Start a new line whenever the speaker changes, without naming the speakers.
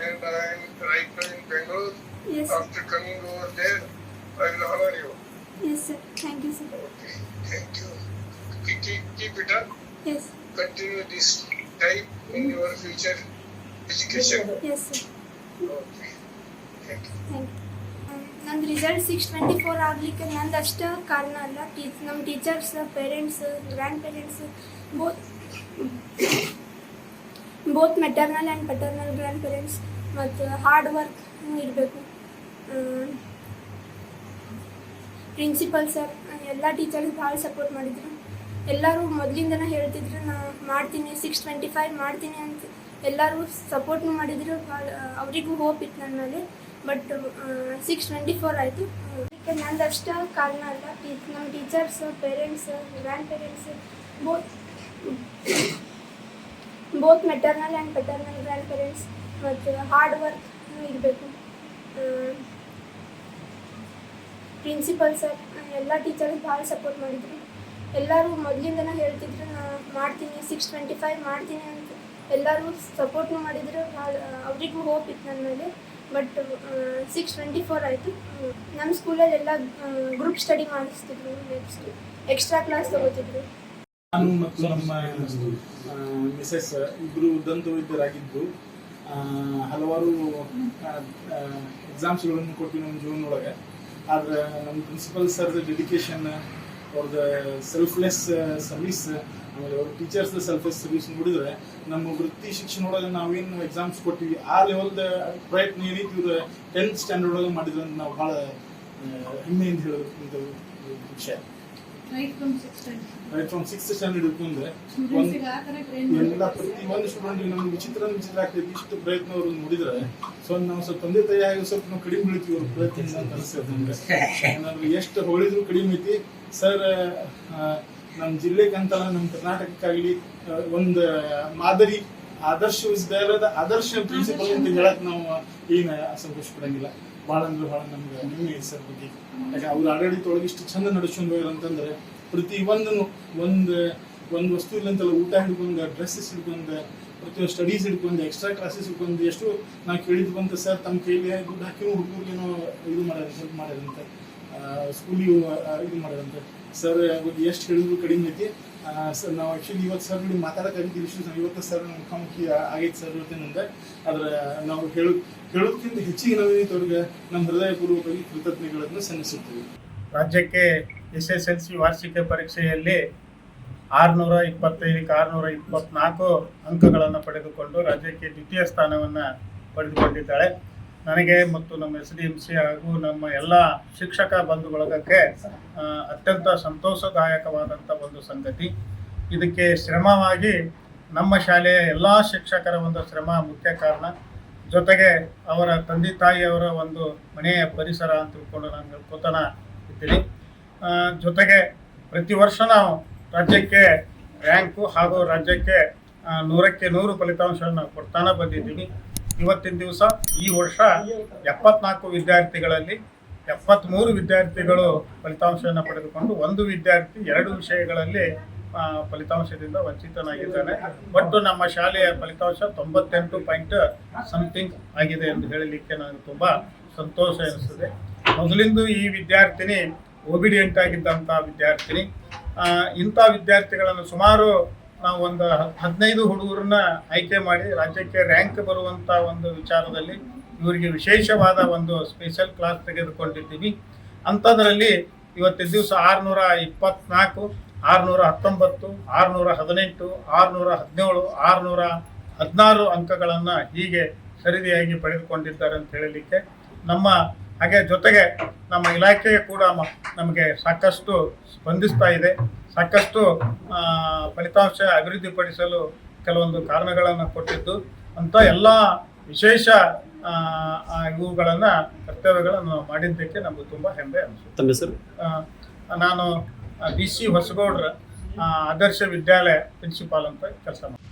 And I am right now in Bangalore.
Yes,
After coming over there, I will honor you.
yes, sir. Thank you, sir.
Okay, thank you. Keep, keep, keep it up.
Yes,
Continue this type in your future education.
yes, sir.
Okay, thank you.
Thank you ನಂದು result six twenty four ಆಗಲಿಕ್ಕೆ ನಂದು ಅಷ್ಟೇ ಕಾರಣ ಅಲ್ಲ tea ನಮ್ಮ teachers parents grandparents both both maternal and paternal grandparents ಮತ್ತು hard work ಇರಬೇಕು. Principal sir ಎಲ್ಲ ಟೀಚರ್ಸ್ ಭಾಳ ಸಪೋರ್ಟ್ ಮಾಡಿದ್ರು. ಎಲ್ಲರೂ ಮೊದಲಿಂದನೇ ಹೇಳ್ತಿದ್ರು, ನಾ ಮಾಡ್ತೀನಿ ಸಿಕ್ಸ್ ಟ್ವೆಂಟಿ ಫೈವ್ ಮಾಡ್ತೀನಿ ಅಂತ. ಎಲ್ಲರೂ ಸಪೋರ್ಟ್ನು ಮಾಡಿದ್ರು, ಭಾಳ ಅವರಿಗೂ ಹೋಪ್ ಇತ್ತು ನನ್ನ ಮೇಲೆ. ಬಟ್ ಸಿಕ್ಸ್ ಟ್ವೆಂಟಿ ಫೋರ್ ಆಯಿತು. ಅದಕ್ಕೆ ನಂದು ಅಷ್ಟೇ ಕಾರಣ ಅಲ್ಲ. ನಮ್ಮ teachers parents grandparents both both maternal and paternal grandparents ಮತ್ತು ಹಾರ್ಡ್ ವರ್ಕ್ ಇರಬೇಕು. ಪ್ರಿನ್ಸಿಪಲ್ ಸರ್ ಎಲ್ಲ ಟೀಚರ್ಸ್ ಭಾಳ ಸಪೋರ್ಟ್ ಮಾಡಿದ್ರು. ಎಲ್ಲರೂ ಮೊದಲಿಂದನೇ ಹೇಳ್ತಿದ್ರು, ನಾ ಮಾಡ್ತೀನಿ ಸಿಕ್ಸ್ ಟ್ವೆಂಟಿ ಫೈವ್ ಮಾಡ್ತೀನಿ ಅಂತ. ಎಲ್ಲರೂ ಸಪೋರ್ಟ್ನು ಮಾಡಿದ್ರು, ಭಾಳ, ಅವರಿಗೂ ಹೋಪ್ ಇತ್ತು ನನ್ನ ಮೇಲೆ. ಬಟ್ ಸಿಕ್ಸ್ ಟ್ವೆಂಟಿ ಫೋರ್ ಆಯಿತು. ನಮ್ಮ ಸ್ಕೂಲಲ್ಲಿ ಎಲ್ಲ ಗ್ರೂಪ್ ಸ್ಟಡಿ ಮಾಡಿಸ್ತಿದ್ರು ನೆಕ್ಸ್ಟ್ ಎಕ್ಸ್ಟ್ರಾ ಕ್ಲಾಸ್ ತೊಗೋತಿದ್ರು.
ನಾನು ಮತ್ತು ನಮ್ಮ ಮಿಸಸ್ ಇಬ್ಬರು ದಂತವೈದ್ಯರಾಗಿದ್ದು ಹಲವಾರು ಎಕ್ಸಾಮ್ಸ್ಗಳನ್ನು ಕೊಟ್ಟಿವಿ ನಮ್ಮ ಜೀವನ ಒಳಗೆ ಆದ್ರೆ ನಮ್ಮ ಪ್ರಿನ್ಸಿಪಲ್ ಸರ್ದ ಡೆಡಿಕೇಶನ್ ಅವ್ರದ ಸೆಲ್ಫ್ಲೆಸ್ ಸರ್ವಿಸ್ ಆಮೇಲೆ ಅವ್ರ ಟೀಚರ್ಸ್ ಸೆಲ್ಫ್ಲೆಸ್ ಸರ್ವಿಸ್ ನೋಡಿದ್ರೆ ನಮ್ಮ ವೃತ್ತಿ ಶಿಕ್ಷಣ ಒಳಗೆ ನಾವೇನು ಎಕ್ಸಾಮ್ಸ್ ಕೊಟ್ಟಿವಿ, ಆ ಲೆವೆಲ್ದ ಪ್ರಯತ್ನ ಏನೈತಿ ಇವ್ರು ಟೆಂತ್ ಸ್ಟ್ಯಾಂಡರ್ಡ್ ಒಳಗೆ ಮಾಡಿದ್ರೆ ನಾವು ಭಾಳ ಹೆಮ್ಮೆಯಿಂದ ಹೇಳೋದು ವಿಷಯ. ರೈಟ್ ಫ್ರಮ್ ಸಿಕ್ಸ್
ಸ್ಟ್ಯಾಂಡರ್ಡ್ಗೆ ಆ ತರ train
ಎಲ್ಲ. ಪ್ರತಿ ಒಂದು ಸ್ಟೂಡೆಂಟ್ ನಮ್ಗೆ ವಿಚಿತ್ರ ವಿಚಿತ್ರ ಆಗ್ತೈತಿ ಇಷ್ಟು ಪ್ರಯತ್ನ ಅವರು ನೋಡಿದ್ರೆ ಸೊ ನಾವು ಸ್ವಲ್ಪ ತಂದೆ ತಾಯಿ ಆಗಿ ಸ್ವಲ್ಪ ನಾವು ಕಡಿಮೆ ಬೀಳ್ತೀವಿ ಅವ್ರ ಪ್ರಯತ್ನ ಅಂತ ಅನಿಸ್ತದೆ ನಮ್ಗೆ. ನಮ್ಗೆ ಎಷ್ಟು ಹೊಳಿದ್ರು ಕಡಿಮೆ ಐತಿ. ಸರ್ ನಮ್ಮ ಜಿಲ್ಲೆಗೆ ಅಂತಲ್ಲ ನಮ್ಮ ಕರ್ನಾಟಕಕ್ಕಾಗಲಿ ಒಂದು ಮಾದರಿ ಆದರ್ಶ ವಿದ್ಯಾಲಯದ ಆದರ್ಶ ಪ್ರಿನ್ಸಿಪಲ್ ಅಂತ ಹೇಳಕ್ ನಾವು ಏನು ಸಂತೋಷ ಪಡಂಗಿಲ್ಲ ಭಾಳ ಅಂದ್ರೆ ಭಾಳ ನಮ್ಗೆ ಹೆಮ್ಮೆ ಸರ್ ಬಗ್ಗೆ. ಯಾಕೆ ಅವ್ರ ಆಡಳಿತೊಳಗೆ ಇಷ್ಟು ಚಂದ ನಡೆಸ್ಕೊಂಡು ಹೋಗ್ಯಾರ ಅಂತಂದ್ರೆ ಪ್ರತಿ ಒಂದನ್ನು ಒಂದು ಒಂದು ವಸ್ತು ಇಲ್ಲಂತಲ್ಲ ಊಟ ಹಿಡ್ಕೊಂಡು ಡ್ರೆಸ್ಸಸ್ ಹಿಡ್ಕೊಂಡು ಪ್ರತಿಯೊಂದು ಸ್ಟಡೀಸ್ ಹಿಡ್ಕೊಂಡು ಎಕ್ಸ್ಟ್ರಾ ಕ್ಲಾಸಸ್ ಹಿಡ್ಕೊಂಡು, ಎಷ್ಟು ನಾವು ಕೇಳಿದ್ವಿ ಸರ್ ತಮ್ಮ ಕೈಲಿ ದುಡ್ಡು ಹಾಕಿ ಹುಡುಗರಿಗೇನೋ ಇದು ಮಾಡ್ಯಾರ ಹೆಲ್ಪ್ ಮಾಡ್ಯಾರಂತೆ ಸ್ಕೂಲಿಗೆ ಇದು ಮಾಡೋದಂತೆ. ಸರ್ ಎಷ್ಟು ಹೇಳಿದ್ರು ಕಡಿಮೆ ಐತಿ. ಸರ್ ನಾವು ಆ್ಯಕ್ಚುಲಿ ಇವತ್ತು ಸರ್ ನೋಡಿ ಇಷ್ಟು ಸರ್ ಇವತ್ತು ಸರ್ ಮುಖಾಮುಖಿ ಆಗೈತೆ ಸರ್ ಇವತ್ತಿನಿಂದ ಆದ್ರೆ ನಾವು ಹೇಳು, ಹೇಳೋದಕ್ಕಿಂತ ಹೆಚ್ಚಿಗೆ ನಾವೇನೈತೆ ಅವ್ರಿಗೆ ನಮ್ಮ ಹೃದಯಪೂರ್ವಕವಾಗಿ ಕೃತಜ್ಞತೆಗಳನ್ನು ಸಲ್ಲಿಸುತ್ತೇವೆ.
ರಾಜ್ಯಕ್ಕೆ ಎಸ್ ಎಸ್ ಎಲ್ ಸಿ ವಾರ್ಷಿಕ ಪರೀಕ್ಷೆಯಲ್ಲಿ ಆರುನೂರ ಇಪ್ಪತ್ತೈದಕ್ಕೆ ಆರುನೂರ ಇಪ್ಪತ್ನಾಲ್ಕು ಅಂಕಗಳನ್ನು ಪಡೆದುಕೊಂಡು ರಾಜ್ಯಕ್ಕೆ ದ್ವಿತೀಯ ಸ್ಥಾನವನ್ನು ಪಡೆದುಕೊಂಡಿದ್ದಾಳೆ. ನನಗೆ ಮತ್ತು ನಮ್ಮ ಎಸ್ ಡಿ ಎಂ ಸಿ ಹಾಗೂ ನಮ್ಮ ಎಲ್ಲ ಶಿಕ್ಷಕ ಬಂಧು ಬಳಗಕ್ಕೆ ಅತ್ಯಂತ ಸಂತೋಷದಾಯಕವಾದಂಥ ಒಂದು ಸಂಗತಿ. ಇದಕ್ಕೆ ಶ್ರಮವಾಗಿ ನಮ್ಮ ಶಾಲೆಯ ಎಲ್ಲ ಶಿಕ್ಷಕರ ಒಂದು ಶ್ರಮ ಮುಖ್ಯ ಕಾರಣ. ಜೊತೆಗೆ ಅವರ ತಂದೆ ತಾಯಿಯವರ ಒಂದು ಮನೆಯ ಪರಿಸರ ಅಂತ ತಿಳ್ಕೊಂಡು ನಾನು ಹೇಳ್ಕೊತಾನ ಇದ್ದೀನಿ. ಜೊತೆಗೆ ಪ್ರತಿ ವರ್ಷ ನಾವು ರಾಜ್ಯಕ್ಕೆ ರ್ಯಾಂಕು ಹಾಗೂ ರಾಜ್ಯಕ್ಕೆ ನೂರಕ್ಕೆ ನೂರು ಫಲಿತಾಂಶವನ್ನು ಕೊಡ್ತಾನೆ ಬಂದಿದ್ದೀವಿ ಇವತ್ತಿನ ದಿವಸ ಈ ವರ್ಷ ಎಪ್ಪತ್ನಾಲ್ಕು ವಿದ್ಯಾರ್ಥಿಗಳಲ್ಲಿ ಎಪ್ಪತ್ತ್ಮೂರು ವಿದ್ಯಾರ್ಥಿಗಳು ಫಲಿತಾಂಶವನ್ನು ಪಡೆದುಕೊಂಡು ಒಂದು ವಿದ್ಯಾರ್ಥಿ ಎರಡು ವಿಷಯಗಳಲ್ಲಿ ಫಲಿತಾಂಶದಿಂದ ವಂಚಿತನಾಗಿದ್ದಾನೆ. ಒಟ್ಟು ನಮ್ಮ ಶಾಲೆಯ ಫಲಿತಾಂಶ ತೊಂಬತ್ತೆಂಟು ಪಾಯಿಂಟ್ ಸಮಥಿಂಗ್ ಆಗಿದೆ ಎಂದು ಹೇಳಲಿಕ್ಕೆ ನನಗೆ ತುಂಬ ಸಂತೋಷ ಎನಿಸ್ತದೆ ಮೊದಲಿಂದ ಈ ವಿದ್ಯಾರ್ಥಿನಿ ಒಬಿಡಿಯಂಟ್ ಆಗಿದ್ದಂಥ ವಿದ್ಯಾರ್ಥಿನಿ. ಇಂಥ ವಿದ್ಯಾರ್ಥಿಗಳನ್ನು ಸುಮಾರು ನಾವು ಒಂದು ಹದಿನೈದು ಹುಡುಗರನ್ನ ಆಯ್ಕೆ ಮಾಡಿ ರಾಜ್ಯಕ್ಕೆ ರ್ಯಾಂಕ್ ಬರುವಂಥ ಒಂದು ವಿಚಾರದಲ್ಲಿ ಇವರಿಗೆ ವಿಶೇಷವಾದ ಒಂದು ಸ್ಪೆಷಲ್ ಕ್ಲಾಸ್ ತೆಗೆದುಕೊಂಡಿದ್ದೀವಿ. ಅಂಥದ್ರಲ್ಲಿ ಇವತ್ತಿನ ದಿವಸ ಆರುನೂರ ಇಪ್ಪತ್ನಾಲ್ಕು, ಆರುನೂರ ಹತ್ತೊಂಬತ್ತು, ಆರುನೂರ ಹದಿನೆಂಟು, ಆರುನೂರ ಹದಿನೇಳು, ಆರುನೂರ ಹದಿನಾರು ಅಂಕಗಳನ್ನು ಹೀಗೆ ಸರಿದಿಯಾಗಿ ಪಡೆದುಕೊಂಡಿದ್ದಾರೆ ಅಂತ ಹೇಳಲಿಕ್ಕೆ ನಮ್ಮ ಹಾಗೆ ಜೊತೆಗೆ ನಮ್ಮ ಇಲಾಖೆ ಕೂಡ ನಮಗೆ ಸಾಕಷ್ಟು ಸ್ಪಂದಿಸ್ತಾ ಇದೆ. ಸಾಕಷ್ಟು ಫಲಿತಾಂಶ ಅಭಿವೃದ್ಧಿಪಡಿಸಲು ಕೆಲವೊಂದು ಕಾರಣಗಳನ್ನು ಕೊಟ್ಟಿದ್ದು ಅಂತ ಎಲ್ಲ ವಿಶೇಷ ಇವುಗಳನ್ನು ಕರ್ತವ್ಯಗಳನ್ನು ಮಾಡಿದ್ದಕ್ಕೆ ನಮಗೆ ತುಂಬ ಹೆಮ್ಮೆ ಅನಿಸುತ್ತೆ. ನಾನು B C Hosagoudar Adarsha Vidyalaya principal ಅಂತ ಕೆಲಸ ಮಾಡ್ತೀನಿ.